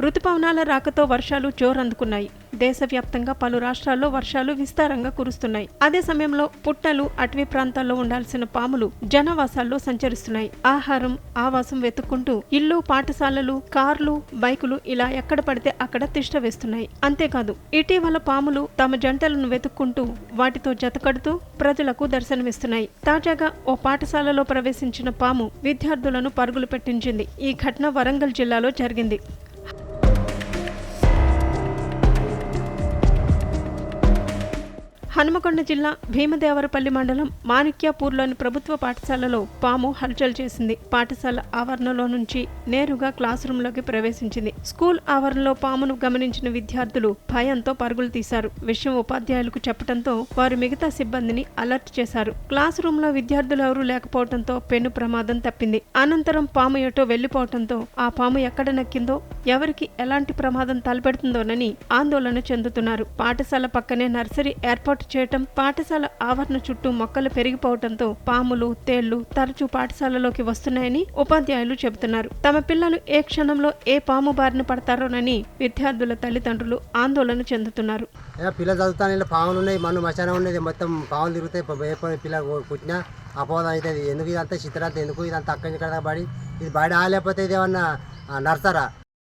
రుతుపవనాల రాకతో వర్షాలు జోరందుకున్నాయి. దేశవ్యాప్తంగా పలు రాష్ట్రాల్లో వర్షాలు విస్తారంగా కురుస్తున్నాయి. అదే సమయంలో పుట్టలు అటవీ ప్రాంతాల్లో ఉండాల్సిన పాములు జనవాసాల్లో సంచరిస్తున్నాయి. ఆహారం ఆవాసం వెతుక్కుంటూ ఇల్లు పాఠశాలలు కార్లు బైకులు ఇలా ఎక్కడ పడితే అక్కడ తిష్ట వేస్తున్నాయి. అంతేకాదు ఇటీవల పాములు తమ జంటలను వెతుక్కుంటూ వాటితో జతకడుతూ ప్రజలకు దర్శనమిస్తున్నాయి. తాజాగా ఓ పాఠశాలలో ప్రవేశించిన పాము విద్యార్థులను పరుగులు పెట్టించింది. ఈ ఘటన వరంగల్ జిల్లాలో జరిగింది. హనుమకొండ జిల్లా భీమదేవరపల్లి మండలం మాణిక్యాపూర్లోని ప్రభుత్వ పాఠశాలలో పాము హల్చల్ చేసింది. పాఠశాల ఆవరణలో నుంచి నేరుగా క్లాస్ రూంలోకి ప్రవేశించింది. స్కూల్ ఆవరణలో పామును గమనించిన విద్యార్థులు భయంతో పరుగులు తీశారు. విషయం ఉపాధ్యాయులకు చెప్పడంతో వారు మిగతా సిబ్బందిని అలర్ట్ చేశారు. క్లాస్ రూంలో విద్యార్థులు ఎవరూ లేకపోవడంతో పెను ప్రమాదం తప్పింది. అనంతరం పాము ఎటో వెళ్ళిపోవడంతో ఆ పాము ఎక్కడ నక్కిందో ఎవరికి ఎలాంటి ప్రమాదం తలపెడుతుందోనని ఆందోళన చెందుతున్నారు. పాఠశాల పక్కనే నర్సరీ ఏర్పాటు చేయటం పాఠశాల ఆవరణ చుట్టూ మొక్కలు పెరిగిపోవడంతో పాములు తేళ్ళు తరచూ పాఠశాలలోకి వస్తున్నాయని ఉపాధ్యాయులు చెబుతున్నారు. తమ పిల్లలు ఏ క్షణంలో ఏ పాము బారిన పడతారోనని విద్యార్థుల తల్లిదండ్రులు ఆందోళన చెందుతున్నారు. పిల్ల పిల్లలు చదువుతాను పాములు ఉన్నాయి మనం మచానం ఉన్నది మొత్తం పాములు తిరుగుతాయి పిల్ల పుట్టినా అపోదం అవుతుంది. ఎందుకు ఇదంతా చిత్రంతా ఎందుకు ఇదంతా అక్కడి నుంచి ఇక్కడ పడి ఇది బయట ఆలేకపోతే ఇది ఏమన్నా నర్సరా?